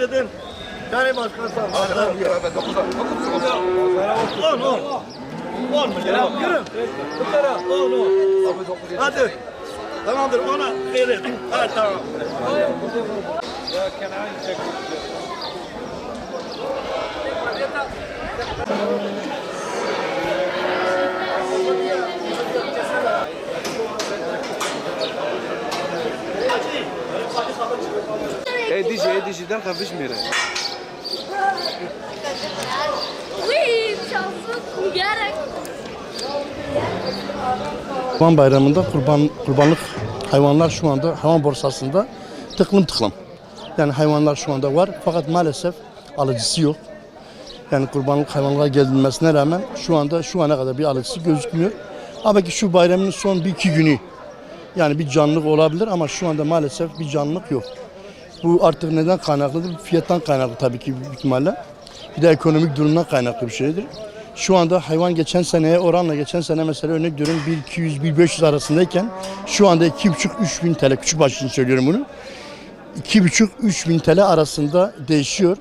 dedin. Yani başkan sen. On on. On mu? Yürü. Yürü. Bu taraf. On on. Hadi. Tamamdır ona verin. Ha tamam. E dici, e Kurban Bayramı'nda kurban kurbanlık hayvanlar şu anda hayvan borsasında tıklım tıklım. Yani hayvanlar şu anda var fakat maalesef alıcısı yok. Yani kurbanlık hayvanlara gelmesine rağmen şu anda şu ana kadar bir alıcısı gözükmüyor. Ama ki şu bayramın son bir iki günü yani bir canlılık olabilir ama şu anda maalesef bir canlılık yok. Bu artık neden kaynaklıdır? Fiyattan kaynaklı tabii ki büyük ihtimalle. Bir de ekonomik durumdan kaynaklı bir şeydir. Şu anda hayvan geçen seneye oranla geçen sene mesela örnek veriyorum 1200-1500 arasındayken şu anda 2,5-3 bin TL küçük baş söylüyorum bunu. 2,5-3 bin TL arasında değişiyor.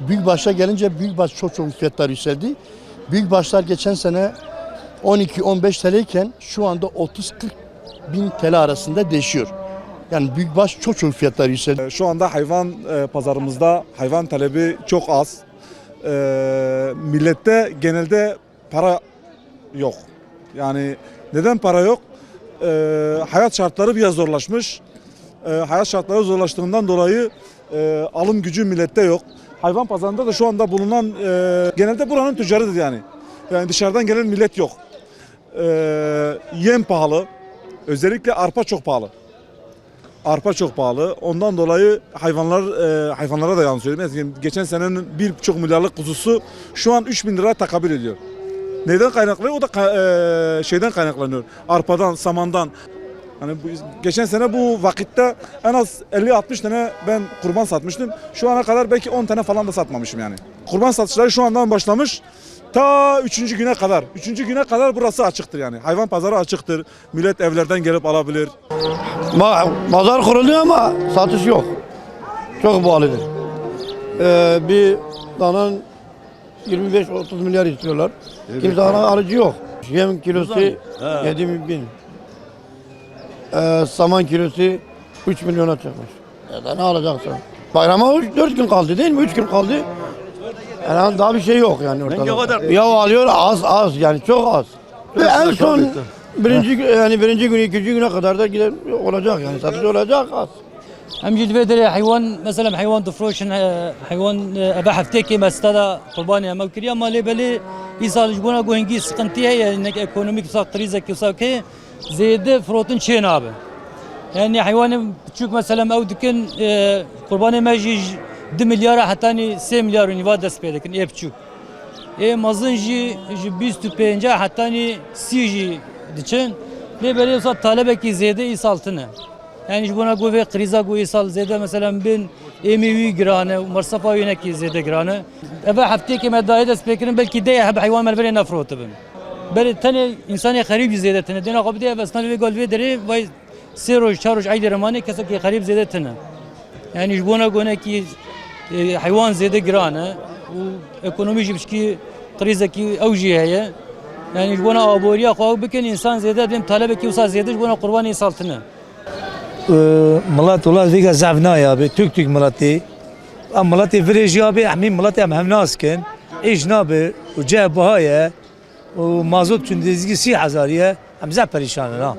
Büyük başa gelince büyük baş çok çok fiyatlar yükseldi. Büyük başlar geçen sene 12-15 TL iken şu anda 30-40 bin TL arasında değişiyor. Yani büyük baş çok çok fiyatlar yükseldi. Şu anda hayvan e, pazarımızda hayvan talebi çok az. E, millette genelde para yok. Yani neden para yok? E, hayat şartları biraz zorlaşmış. E, hayat şartları zorlaştığından dolayı e, alım gücü millette yok. Hayvan pazarında da şu anda bulunan e, genelde buranın tüccarıdır yani. Yani dışarıdan gelen millet yok. E, yem pahalı. Özellikle arpa çok pahalı. Arpa çok pahalı. Ondan dolayı hayvanlar e, hayvanlara da yansıyor. Mesela geçen senenin bir buçuk milyarlık kuzusu şu an 3 bin lira takabül ediyor. Neden kaynaklı? O da e, şeyden kaynaklanıyor. Arpadan, samandan. Hani bu, geçen sene bu vakitte en az 50-60 tane ben kurban satmıştım. Şu ana kadar belki 10 tane falan da satmamışım yani. Kurban satışları şu andan başlamış. Ta üçüncü güne kadar. Üçüncü güne kadar burası açıktır yani. Hayvan pazarı açıktır. Millet evlerden gelip alabilir. Ma- Pazar kuruluyor ama satış yok. Çok pahalıdır. Ee, bir dananın 25-30 milyar istiyorlar. Kimse ana alıcı yok. Yem kilosu 7 bin. Ee, saman kilosu 3 milyona çıkmış. Ya da ne alacaksın? Bayrama 4 gün kaldı değil mi? 3 gün kaldı. Yani daha bir şey yok yani ortada. kadar- Ya alıyor az az yani çok az. Ve en son birinci gü- yani birinci gün ikinci güne kadar da gider olacak yani satış olacak az. هم جيت بدري حيوان مثلا حيوان دفروشن آه، حيوان آه، ابا حفتيكي مستدا قرباني ما كريا ما لي بالي يسال جبونا جوينجي سقنتي هي انك ايكونوميك صار كريزه كي زيد فروتن شين ابا يعني حيوان تشوك مثلا او دكن آه، قرباني ما يجي 2 milyara hatani 3 milyar niva dest pê dikin ê biçûk. Ê mezin jî ji bîst û pênca hetanî sî jî diçin lê berê wisa talebekî zêde. Yani ji bona govê qrîza got îsal zêde mesela bin êmê wî giran e û mersefa wî nekî zêde giran e. Ev hefteyekê me dayê dest pêkirin belkî deyê heb heywan merberê nefrotibin. Berê tenê insanê xerîb jî zêde tune. Dêna xwe vay sê roj çar roj eydê remanê kesekî xerîb. Yani ji bona gonekî grane و ekonomi jibski kriza ki evji heye Yani buna aboriya koy bikin insan ziyade benim talep ki usa ziyade buna kurban insaltını. ملت ولاد فيك زعفنا يا بي تك تك ملتي ام ملتي فريج يا بي احمي ملتي ام هم ناس كن ايش نابي وجاب بهاية ومازوت تندزقي سي حزارية ام زع بريشان لا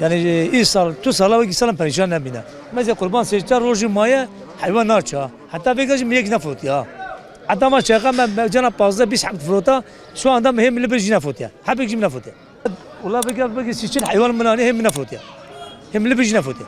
يعني اي صار تو صار وقت سلام بريشان نبينا مثلا قربان سيجتار روجي مايا حيوان نارشا حتى فيك ميك نفوت يا حتى ما شايخه ما جانا بازا بيس حق فروتا شو عندهم مهم اللي بيجي نفوت يا حبيك جي نفوت يا والله بقى بقى سيشن حيوان من هنا هم نفوت يا هم اللي بيجي نفوت يا